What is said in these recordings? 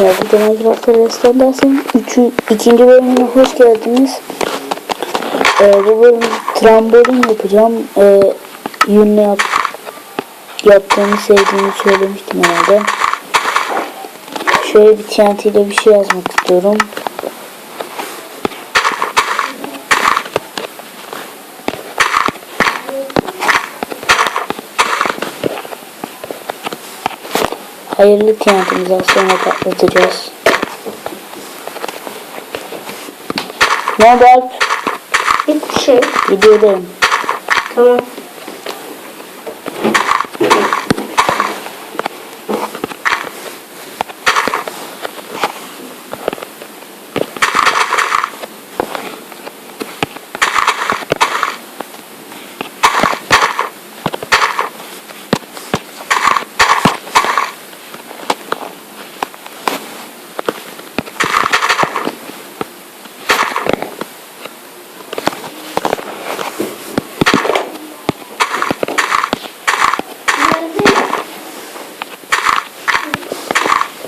Herhalde Minecraft Reston dersin. Üçü, ikinci bölümüne hoş geldiniz. Ee, bu bölüm trambolin yapacağım. Ee, yünle yap, yaptığımı sevdiğimi söylemiştim herhalde. Şöyle bir TNT bir şey yazmak istiyorum. Hayırlı sonra patlatacağız. Ne oldu Alp? Hiçbir şey. Videodayım. Tamam.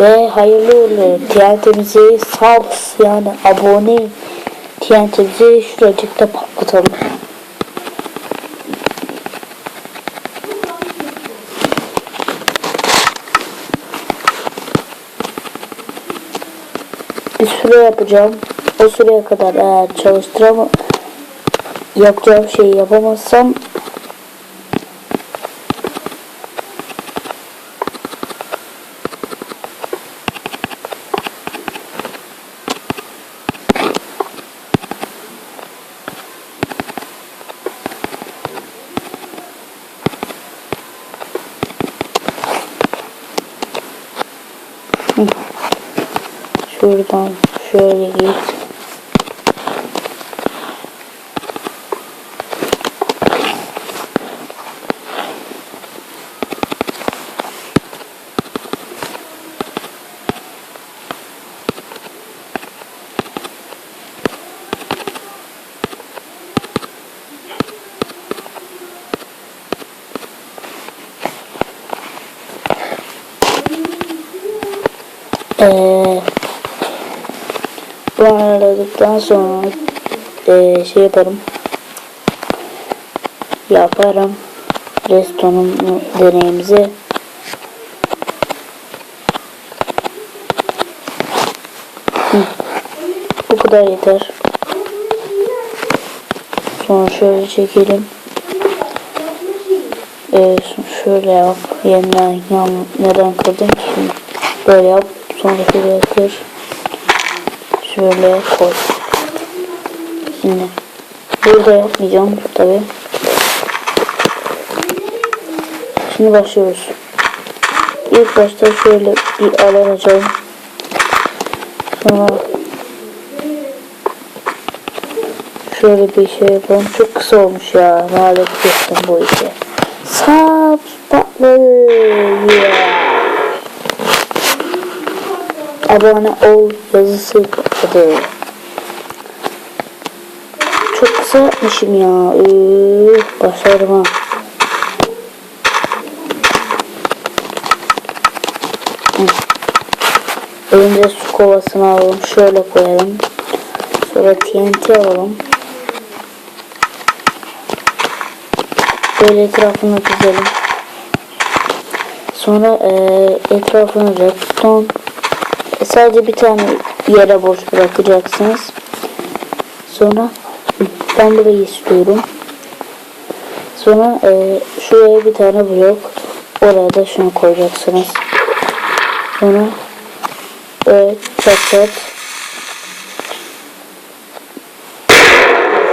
Ve hayırlı uğurlu TNT'mizi subs yani abone TNT'mizi şuracıkta patlatalım. Bir süre yapacağım. O süreye kadar eğer çalıştıramam yapacağım şeyi yapamazsam Ee, bu ayarladıktan sonra ee, şey yaparım. Yaparım. Restonun deneyimizi. Bu kadar yeter. Sonra şöyle çekelim. Ee, şöyle yap. Yeniden yan, neden kırdın ki? Böyle yap. Sonra şuraya kır. Şöyle koy. Şimdi burada yapmayacağım tabi. Şimdi başlıyoruz. İlk başta şöyle bir alan. Sonra şöyle bir şey yapalım. Çok kısa olmuş ya. Lanet ettim bu işi. Sap patladı. Yeah. Abone ol yazısı patladı. Çok kısa yapmışım ya. Ha. Hı. Önce su kovasını alalım. Şöyle koyalım. Sonra TNT alalım. Böyle etrafını düzelim. Sonra e, etrafını redstone sadece bir tane yere boş bırakacaksınız. Sonra ben burayı istiyorum. Sonra e, şuraya bir tane blok. Oraya da şunu koyacaksınız. Sonra çat çat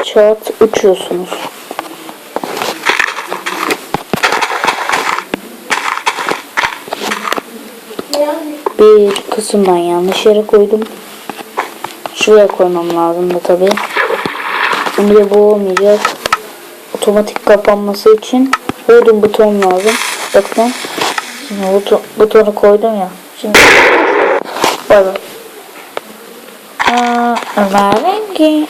çat uçuyorsunuz. Bir kısımdan yanlış yere koydum. Şuraya koymam lazım da tabi. Şimdi de bu olmayacak. Otomatik kapanması için holding buton lazım. Bakın. Şimdi buton, butonu koydum ya. Şimdi Pardon. Ömer rengi.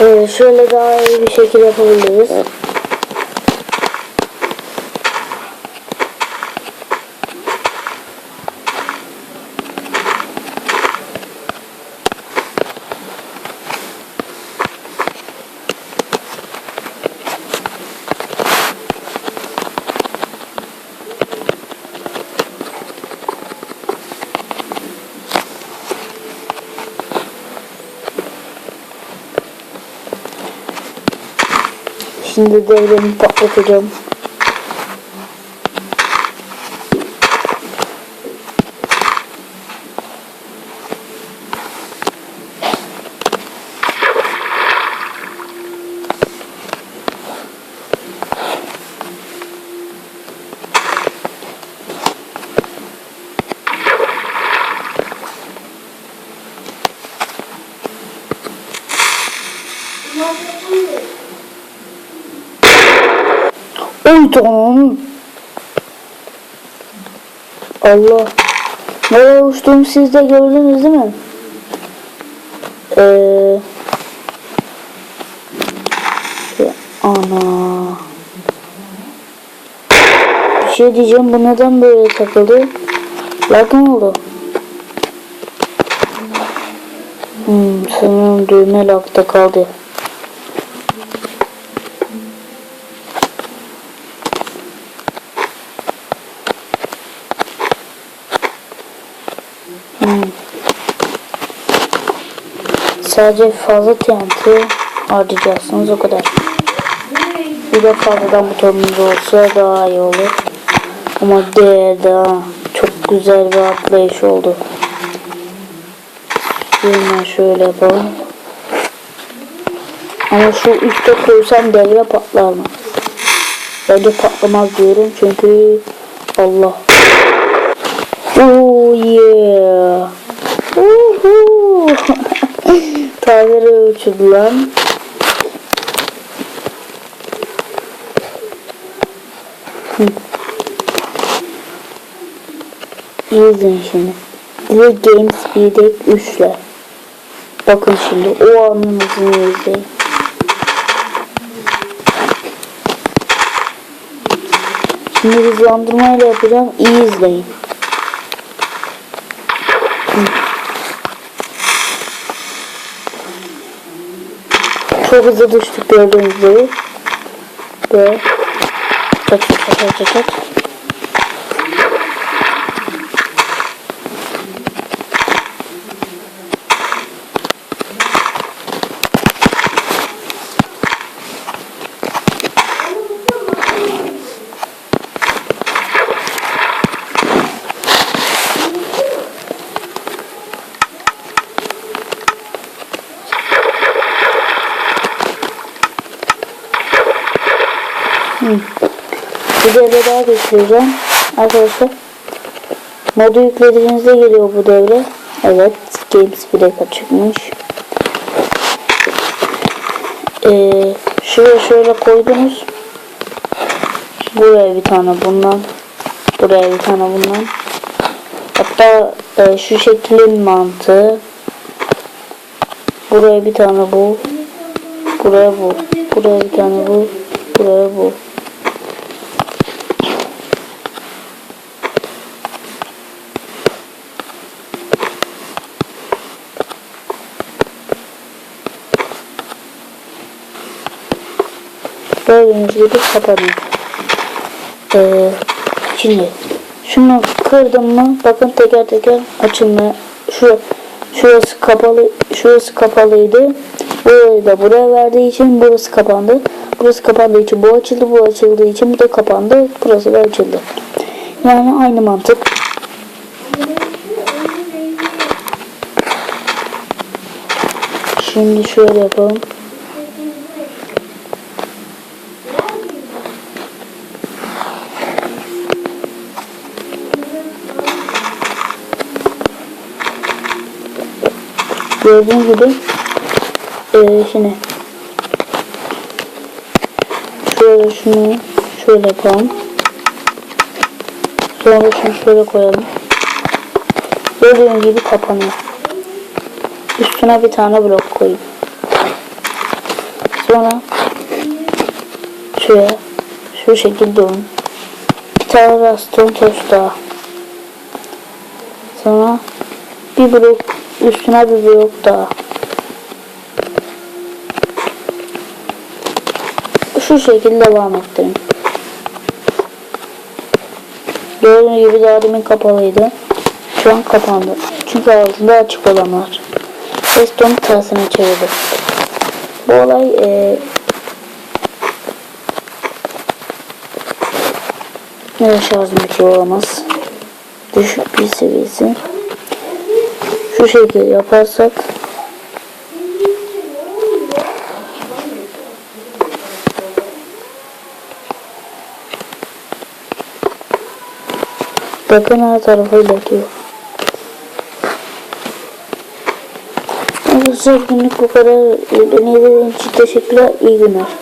Ee, şöyle daha iyi bir şekilde yapabiliriz. Şimdi devremi patlatacağım. Tamam. Allah. Nereye uçtuğumu siz de gördünüz değil mi? Ee, ya ana. Bir şey diyeceğim bu neden böyle takıldı? Lag mı oldu? Hmm, sanırım düğme lagda kaldı. Sadece fazla TNT harcayacaksınız o kadar. Bir de fazladan butonumuz olsa daha iyi olur. Ama değer daha çok güzel bir atlayış oldu. Hemen şöyle yapalım. Ama şu üstte koysam devre patlar mı? Bence patlamaz diyorum çünkü Allah. Oh yeah. Uhu. Tavere uçurdu lan. Hı. Şimdi. Bize Game Speed'e 3 ile. Bakın şimdi o anın hızını izleyin. Şimdi hızlandırmayla yapacağım. İyi izleyin. Çok hızlı düştük gördüğünüz gibi. Kaç kaç kaç kaç kaç. Bir devre daha geçireceğim. Arkadaşlar. Modu yüklediğinizde geliyor bu devre. Evet. Games bile çıkmış. Ee, şuraya şöyle koydunuz. Buraya bir tane bundan. Buraya bir tane bundan. Hatta e, şu şeklin mantığı. Buraya bir tane bu. Buraya bu. Buraya bir tane bu. Buraya bu. Gördüğünüz gibi kapanıyor. Ee, şimdi şunu kırdım mı bakın teker teker açılmaya şu şurası kapalı şurası kapalıydı. Burayı da buraya verdiği için burası kapandı. Burası kapandığı için bu açıldı. Bu açıldığı için bu da kapandı. Burası da açıldı. Yani aynı mantık. Şimdi şöyle yapalım. Gördüğünüz gibi eee şimdi şöyle şunu şöyle yapalım. Sonra şunu şöyle koyalım. Gördüğünüz gibi kapanıyor. Üstüne bir tane blok koyayım. Sonra şuraya şu şekilde un. Bir tane raston toz daha. Sonra bir blok Üstüne bir yok daha. Şu şekilde devam ettirin. Gördüğünüz gibi daha demin kapalıydı. Şu an kapandı. Çünkü altında açık olan var. Testonu tersine çevirdi. Bu olay e, ne şarj bitiyor olamaz. Düşük bir seviyesi. Şu şekilde yaparsak Bakın her tarafa iletiyor. Arkadaşlar bu kadar. Beni izlediğiniz için teşekkürler. İyi günler.